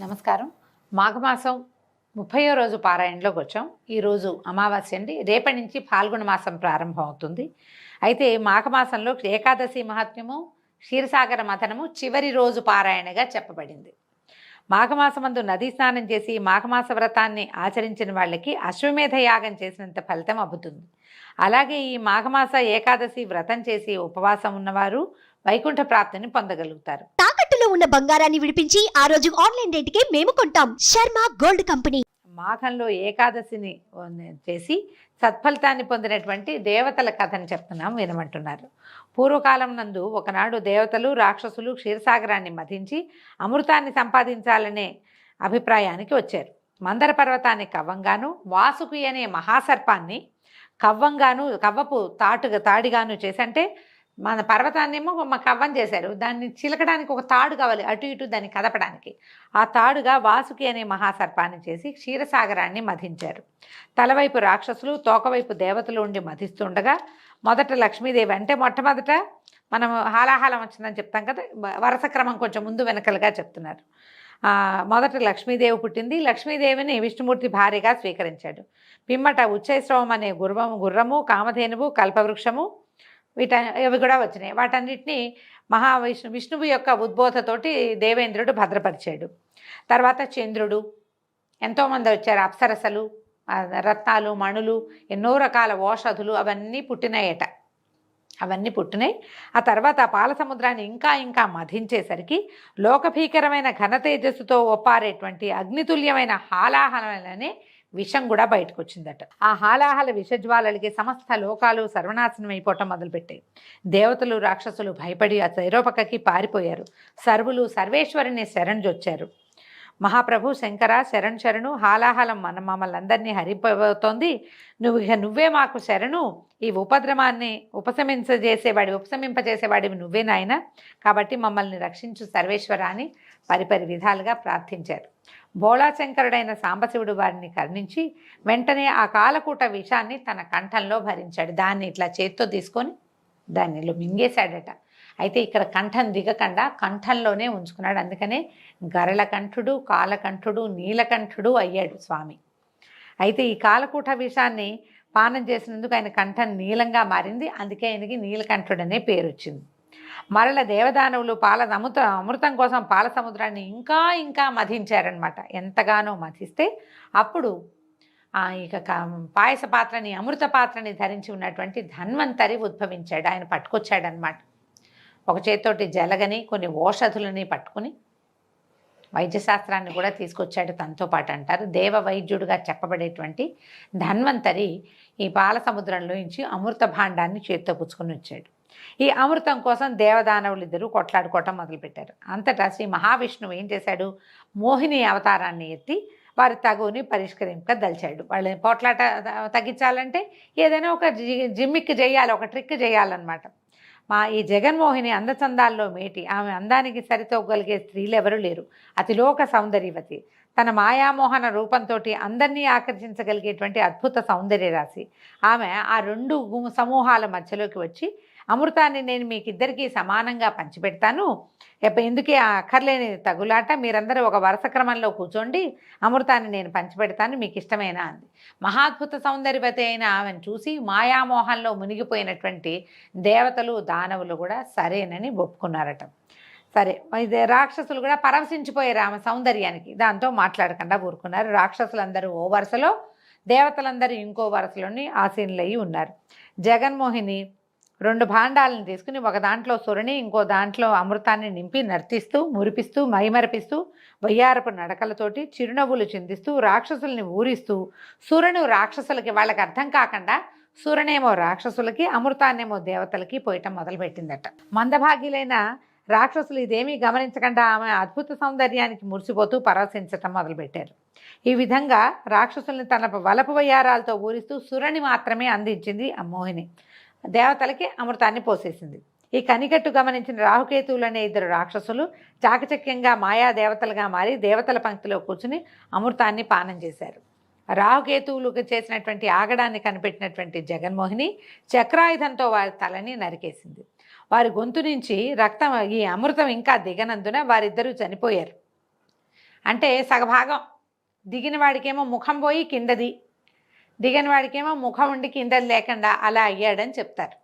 నమస్కారం. మాఘమాసం ముప్పయో రోజు పారాయణలోకి వచ్చాం. ఈరోజు అమావాస్య అండి. రేపటి నుంచి ఫాల్గుణ మాసం ప్రారంభం అవుతుంది. అయితే మాఘమాసంలో ఏకాదశి మహాత్మ్యము క్షీరసాగర మథనము చివరి రోజు పారాయణగా చెప్పబడింది. మాఘమాసమందు నదీ స్నానం చేసి మాఘమాస వ్రతాన్ని ఆచరించిన వాళ్ళకి అశ్వమేధ యాగం చేసినంత ఫలితం అబ్బుతుంది. అలాగే ఈ మాఘమాస ఏకాదశి వ్రతం చేసి ఉపవాసం ఉన్నవారు వైకుంఠ ప్రాప్తిని పొందగలుగుతారు. తాకట్టులో ఉన్న బంగారాన్ని విడిపించి ఆ రోజు ఆన్లైన్ రేటుకే మేము కొంటాం. Sharma gold company. మాఘంలో ఏకాదశిని చేసి సత్ఫలితాన్ని పొందినటువంటి దేవతల కథని చెప్తున్నాం వినమంటున్నారు. పూర్వకాలం నందు ఒకనాడు దేవతలు రాక్షసులు క్షీరసాగరాన్ని మధించి అమృతాన్ని సంపాదించాలనే అభిప్రాయానికి వచ్చారు. మందర పర్వతాన్ని కవ్వంగాను వాసుకి అనే మహాసర్పాన్ని కవ్వంగాను కవ్వపు తాటుగా తాడిగాను చేసి అంటే మన పర్వతాన్నేమో మా కవ్వం చేశారు. దాన్ని చిలకడానికి ఒక తాడు కావాలి అటు ఇటు దాన్ని కదపడానికి. ఆ తాడుగా వాసుకి అనే మహాసర్పాన్ని చేసి క్షీరసాగరాన్ని మధించారు. తలవైపు రాక్షసులు తోకవైపు దేవతలు ఉండి మధిస్తుండగా మొదట లక్ష్మీదేవి అంటే మొట్టమొదట మనం హాలాహలం వచ్చిందని చెప్తాం కదా వరస క్రమం కొంచెం ముందు వెనకలుగా చెప్తున్నారు. మొదట లక్ష్మీదేవి పుట్టింది. లక్ష్మీదేవిని విష్ణుమూర్తి భార్యగా స్వీకరించాడు. పిమ్మట ఉచ్చైశ్రవం అనే గుర్రము గుర్రము కామధేనువు కల్పవృక్షము వీట ఇవి కూడా వచ్చినాయి. వాటన్నిటిని మహావిష్ణు విష్ణువు యొక్క ఉద్బోధతోటి దేవేంద్రుడు భద్రపరిచాడు. తర్వాత చంద్రుడు. ఎంతోమంది వచ్చారు. అప్సరసలు రత్నాలు మణులు ఎన్నో రకాల ఓషధులు అవన్నీ పుట్టినాయట. అవన్నీ పుట్టినాయి. ఆ తర్వాత పాలసముద్రాన్ని పాల సముద్రాన్ని ఇంకా ఇంకా మధించేసరికి లోకభీకరమైన ఘన తేజస్సుతో ఒప్పారేటువంటి అగ్నితుల్యమైన హాలాహలనే విషం కూడా బయటకు వచ్చిందట ఆ హాలాహల విషజ్వాలలకి సమస్త లోకాలు సర్వనాశనం అయిపోవటం మొదలుపెట్టాయి. దేవతలు రాక్షసులు భయపడి ఆ శైరోపకకి పారిపోయారు. సర్వులు సర్వేశ్వరుని శరణ్జొచ్చారు మహాప్రభు శంకర శరణ్ శరణు హాలాహలం మన మమ్మల్ని అందరినీ హరిపోతోంది నువ్వు ఇక నువ్వే మాకు శరణు. ఈ ఉపద్రవాన్ని ఉపశమించజేసేవాడి ఉపశమింపజేసేవాడివి నువ్వే నాయన. కాబట్టి మమ్మల్ని రక్షించు సర్వేశ్వర అని పరిపరి విధాలుగా ప్రార్థించారు. భోళాశంకరుడైన సాంబశివుడు వారిని కరుణించి వెంటనే ఆ కాలకూట విషాన్ని తన కంఠంలో భరించాడు. దాన్ని ఇట్లా చేత్తో తీసుకొని దానిలో మింగేశాడట. అయితే ఇక్కడ కంఠం దిగకుండా కంఠంలోనే ఉంచుకున్నాడు. అందుకనే గరళకంఠుడు కాలకంఠుడు నీలకంఠుడు అయ్యాడు స్వామి. అయితే ఈ కాలకూట విషాన్ని పానం చేసినందుకు ఆయన కంఠం నీలంగా మారింది. అందుకే ఆయనకి నీలకంఠుడు అనే పేరు వచ్చింది మరల దేవదానవులు పాల అమృత అమృతం కోసం పాల సముద్రాన్ని ఇంకా ఇంకా మధించారనమాట ఎంతగానో మధిస్తే అప్పుడు ఇక పాయస పాత్రని అమృత పాత్రని ధరించి ఉన్నటువంటి ధన్వంతరి ఉద్భవించాడు. ఆయన పట్టుకొచ్చాడనమాట ఒక చేత్తోటి జలగని కొన్ని ఓషధులని పట్టుకుని వైద్యశాస్త్రాన్ని కూడా తీసుకొచ్చాడు తనతో పాటు అంటారు. దేవ వైద్యుడుగా చెప్పబడేటువంటి ధన్వంతరి ఈ పాల సముద్రంలో నుంచి అమృత భాండాన్ని చేత్తో పుచ్చుకొని వచ్చాడు. ఈ అమృతం కోసం దేవదానవులు ఇద్దరు కొట్లాడుకోవటం మొదలుపెట్టారు. అంతటా శ్రీ మహావిష్ణువు ఏం చేశాడు? మోహిని అవతారాన్ని ఎత్తి వారి తగుని పరిష్కరింప దలిచాడు. వాళ్ళని పోట్లాట తగ్గించాలంటే ఏదైనా ఒక జి- జిమ్మిక్ చేయాలి ఒక ట్రిక్ చేయాలన్నమాట. మా ఈ జగన్మోహిని అందచందాల్లో మేటి ఆమె అందానికి సరితోగలిగే స్త్రీలు ఎవరు లేరు. అతిలోక సౌందర్యవతి. తన మాయామోహన రూపంతో అందరినీ ఆకర్షించగలిగేటువంటి అద్భుత సౌందర్య రాశి ఆమె ఆ రెండు సమూహాల మధ్యలోకి వచ్చి అమృతాన్ని నేను మీకు ఇద్దరికీ సమానంగా పంచిపెడతాను. ఎందుకే ఆ అక్కర్లేని తగులాట? మీరందరూ ఒక వరుస క్రమంలో కూర్చోండి. అమృతాన్ని నేను పంచిపెడతాను మీకు ఇష్టమైన అంది. మహాద్భుత సౌందర్యవతి అయిన ఆమెను చూసి మాయామోహంలో మునిగిపోయినటువంటి దేవతలు దానవులు కూడా సరేనని ఒప్పుకున్నారట. సరే ఇది రాక్షసులు కూడా పరవశించిపోయారు ఆమె సౌందర్యానికి దాంతో మాట్లాడకుండా ఊరుకున్నారు. రాక్షసులందరూ ఓ వరుసలో దేవతలందరూ ఇంకో వరుసలోని ఆసీనులయ్యి ఉన్నారు. జగన్మోహిని రెండు భాండాలను తీసుకుని ఒక దాంట్లో సురని ఇంకో దాంట్లో అమృతాన్ని నింపి నర్తిస్తూ మురిపిస్తూ మైమరపిస్తూ వయ్యారపు నడకలతోటి చిరునవ్వులు చిందిస్తూ రాక్షసుల్ని ఊరిస్తూ సురను రాక్షసులకి వాళ్ళకి అర్థం కాకుండా సురనేమో రాక్షసులకి అమృతాన్నేమో దేవతలకి పోయటం మొదలుపెట్టిందట. మందభాగ్యులైన రాక్షసులు ఇదేమీ గమనించకుండా ఆమె అద్భుత సౌందర్యానికి మురిసిపోతూ పరవశించటం మొదలుపెట్టారు. ఈ విధంగా రాక్షసుల్ని తన వలపు వయ్యారాలతో ఊరిస్తూ సురణి మాత్రమే అందించింది అమ్మోహిని దేవతలకి అమృతాన్ని పోసేసింది. ఈ కనికట్టు గమనించిన రాహుకేతువులు అనే ఇద్దరు రాక్షసులు చాకచక్యంగా మాయా దేవతలుగా మారి దేవతల పంక్తిలో కూర్చుని అమృతాన్ని పానం చేశారు. రాహుకేతువులకు చేసినటువంటి ఆగడాన్ని కనిపెట్టినటువంటి జగన్మోహిని చక్రాయుధంతో వారి తలని నరికేసింది. వారి గొంతు నుంచి రక్తం ఈ అమృతం ఇంకా దిగనందున వారిద్దరూ చనిపోయారు. అంటే సగభాగం. దిగిన వాడికేమో ముఖం పోయి కిందది. దిగని వాడికేమో ముఖం ఉండి కింద లేకుండా అలా అయ్యాడని చెప్తారు.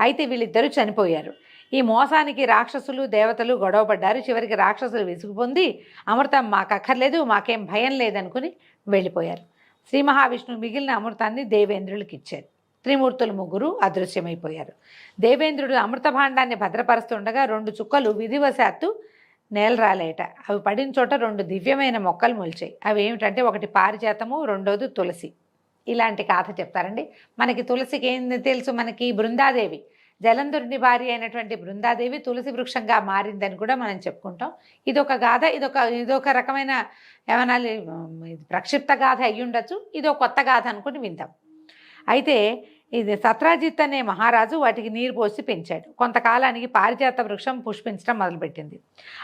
అయితే వీళ్ళిద్దరూ చనిపోయారు. ఈ మోసానికి రాక్షసులు దేవతలు గొడవపడ్డారు. చివరికి రాక్షసులు విసుగు పొంది అమృతం మాకు అక్కర్లేదు మాకేం భయం లేదనుకుని వెళ్ళిపోయారు. శ్రీ మహావిష్ణువు మిగిలిన అమృతాన్ని దేవేంద్రులకు ఇచ్చారు. త్రిమూర్తులు ముగ్గురు అదృశ్యమైపోయారు. దేవేంద్రుడు అమృత భాండాన్ని భద్రపరుస్తుండగా రెండు చుక్కలు విధివశాత్తు నేలరాలేట. అవి పడిన చోట రెండు దివ్యమైన మొక్కలు మొలిచాయి. అవి ఏమిటంటే ఒకటి పారిజాతము రెండోది తులసి. ఇలాంటి కథ చెప్తారండి. మనకి తులసికి ఏం తెలుసు? మనకి బృందాదేవి. జలంధరుని భార్య అయినటువంటి బృందాదేవి తులసి వృక్షంగా మారిందని కూడా మనం చెప్పుకుంటాం. ఇదొక గాథ ఇదొక ఇదొక రకమైన ఏమన్నా ప్రక్షిప్త గాథ అయ్యి ఉండొచ్చు ఇదో కొత్త గాథ అనుకుని విందాం. అయితే ఇది సత్రాజిత్ అనే మహారాజు వాటికి నీరు పోసి పెంచాడు. కొంతకాలానికి పారిజాత వృక్షం పుష్పించడం మొదలుపెట్టింది.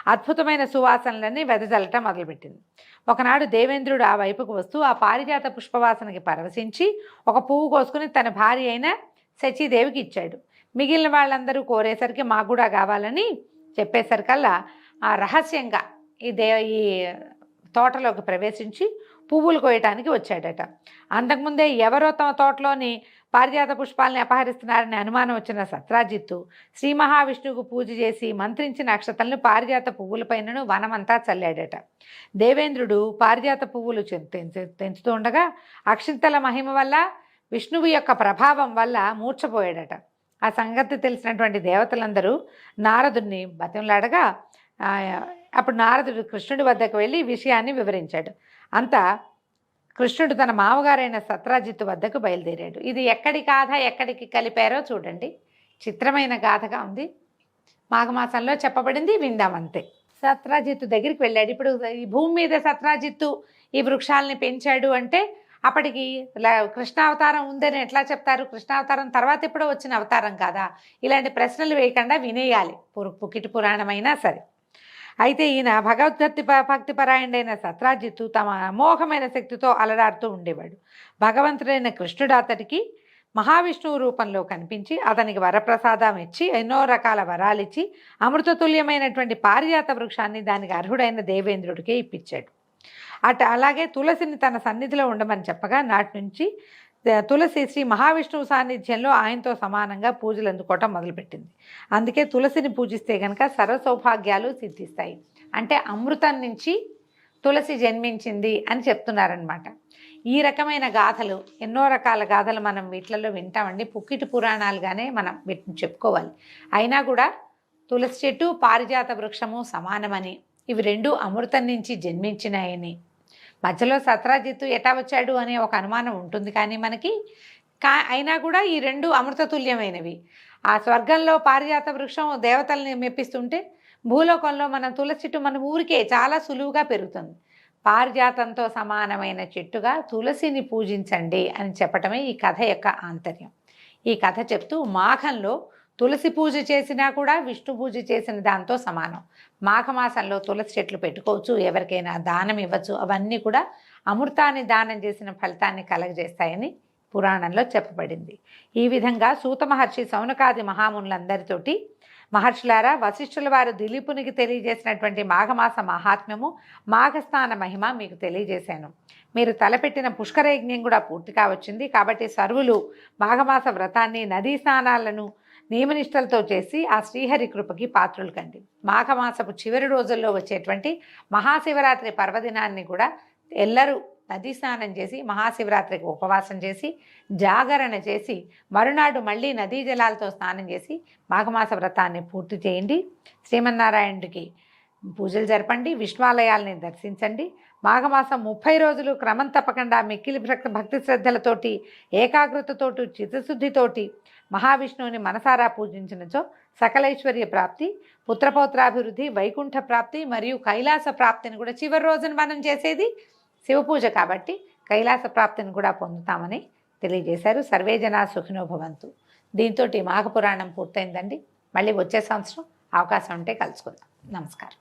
అద్భుతమైన సువాసనలన్నీ వెదజల్లటం మొదలుపెట్టింది. ఒకనాడు దేవేంద్రుడు ఆ వైపుకు వస్తూ ఆ పారిజాత పుష్పవాసనకి పరవశించి ఒక పువ్వు కోసుకుని తన భార్య అయిన శచీదేవికి ఇచ్చాడు. మిగిలిన వాళ్ళందరూ కోరేసరికి మాకు కూడా కావాలని చెప్పేసరికల్లా ఆ రహస్యంగా ఈ దే ఈ తోటలోకి ప్రవేశించి పువ్వులు కోయటానికి వచ్చాడట. అంతకుముందే ఎవరో తమ తోటలోని పారిజాత పుష్పాలని అపహరిస్తున్నారని అనుమానం వచ్చిన సత్రాజిత్తు శ్రీ మహావిష్ణువుకు పూజ చేసి మంత్రించిన అక్షతలను పారిజాత పువ్వులపైనను వనమంతా చల్లాడట. దేవేంద్రుడు పారిజాత పువ్వులు తెంచుతూ ఉండగా అక్షింతల మహిమ వల్ల విష్ణువు యొక్క ప్రభావం వల్ల మూర్ఛపోయాడట. ఆ సంగతి తెలిసినటువంటి దేవతలందరూ నారదుడిని బతిమలాడగా అప్పుడు నారదుడు కృష్ణుడి వద్దకు వెళ్ళి విషయాన్ని వివరించాడు. అంతా కృష్ణుడు తన మామగారైన సత్రాజిత్తు వద్దకు బయలుదేరాడు. ఇది ఎక్కడి గాథ ఎక్కడికి కలిపారో చూడండి. చిత్రమైన గాథగా ఉంది. మాఘమాసంలో చెప్పబడింది విందామంతే సత్రాజిత్తు దగ్గరికి వెళ్ళాడు. ఇప్పుడు ఈ భూమి మీద సత్రాజిత్తు ఈ వృక్షాలని పెంచాడు అంటే అప్పటికి కృష్ణావతారం ఉందని ఎట్లా చెప్తారు? కృష్ణావతారం తర్వాత ఎప్పుడో వచ్చిన అవతారం కాదా? ఇలాంటి ప్రశ్నలు వేయకుండా వినేయాలి. పురు పుకిటి పురాణమైనా సరే. అయితే ఈయన భగవద్భక్తి ప- భక్తి పరాయణుడైన సత్రాజిత్తు తమ అమోఘమైన శక్తితో అలరాడుతూ ఉండేవాడు. భగవంతుడైన కృష్ణుడు అతడికి మహావిష్ణువు రూపంలో కనిపించి అతనికి వరప్రసాదం ఇచ్చి ఎన్నో రకాల వరాలిచ్చి అమృతతుల్యమైనటువంటి పారిజాత వృక్షాన్ని దానికి అర్హుడైన దేవేంద్రుడికే ఇప్పించాడు. అట అలాగే తులసిని తన సన్నిధిలో ఉండమని చెప్పగా నాటి నుంచి తులసి శ్రీ మహావిష్ణువు సాన్నిధ్యంలో ఆయనతో సమానంగా పూజలు అందుకోవటం మొదలుపెట్టింది. అందుకే తులసిని పూజిస్తే కనుక సర్వ సౌభాగ్యాలు సిద్ధిస్తాయి. అంటే అమృతం నుంచి తులసి జన్మించింది అని చెప్తున్నారనమాట ఈ రకమైన గాథలు ఎన్నో రకాల గాథలు మనం వీటిలలో వింటామండి. పుక్కిటి పురాణాలుగానే మనం వీటిని చెప్పుకోవాలి. అయినా కూడా తులసి చెట్టు పారిజాత వృక్షము సమానమని ఇవి రెండు అమృతం నుంచి జన్మించినాయని మధ్యలో సత్రాజిత్తు ఎటా వచ్చాడు అనే ఒక అనుమానం ఉంటుంది. కానీ మనకి కా అయినా కూడా ఈ రెండు అమృతతుల్యమైనవి. ఆ స్వర్గంలో పారిజాత వృక్షం దేవతల్ని మెప్పిస్తుంటే భూలోకంలో మన తులసి చెట్టు మన ఊరికే చాలా సులువుగా పెరుగుతుంది. పారిజాతంతో సమానమైన చెట్టుగా తులసిని పూజించండి అని చెప్పటమే ఈ కథ యొక్క ఆంతర్యం. ఈ కథ చెప్తూ మాఘంలో తులసి పూజ చేసినా కూడా విష్ణు పూజ చేసిన దాంతో సమానం. మాఘమాసంలో తులసి చెట్లు పెట్టుకోవచ్చు ఎవరికైనా దానం ఇవ్వచ్చు అవన్నీ కూడా అమృతాన్ని దానం చేసిన ఫలితాన్ని కలగజేస్తాయని పురాణంలో చెప్పబడింది. ఈ విధంగా సూత మహర్షి సౌనకాది మహామునులందరితోటి మహర్షులారా వశిష్ఠుల వారు దిలీపునికి తెలియజేసినటువంటి మాఘమాస మహాత్మ్యము మాఘస్థాన మహిమ మీకు తెలియజేశాను. మీరు తలపెట్టిన పుష్కర యజ్ఞం కూడా పూర్తిగా వచ్చింది కాబట్టి సర్వులు మాఘమాస వ్రతాన్ని నదీ స్నానాలను నియమనిష్టలతో చేసి ఆ శ్రీహరి కృపకి పాత్రులు కండి మాఘమాసపు చివరి రోజుల్లో వచ్చేటువంటి మహాశివరాత్రి పర్వదినాన్ని కూడా ఎల్లరూ నదీ స్నానం చేసి మహాశివరాత్రికి ఉపవాసం చేసి జాగరణ చేసి మరునాడు మళ్ళీ నదీ జలాలతో స్నానం చేసి మాఘమాస వ్రతాన్ని పూర్తి చేయండి. శ్రీమన్నారాయణుడికి పూజలు జరపండి విశ్వాలయాల్ని దర్శించండి. మాఘమాసం ముప్పై రోజులు క్రమం తప్పకుండా మిక్కిలి భక్తి శ్రద్ధలతోటి ఏకాగ్రతతోటి చిత్తశుద్ధితోటి మహావిష్ణువుని మనసారా పూజించినచో సకలైశ్వర్య ప్రాప్తి పుత్రపౌత్రాభివృద్ధి వైకుంఠ ప్రాప్తి మరియు కైలాస ప్రాప్తిని కూడా చివరి రోజున మనం చేసేది శివపూజ కాబట్టి కైలాస ప్రాప్తిని కూడా పొందుతామని తెలియజేశారు. సర్వే జనా సుఖినో దీంతో మాఘపురాణం పూర్తయిందండి. మళ్ళీ వచ్చే సంవత్సరం అవకాశం ఉంటే కలుసుకుందాం. నమస్కారం.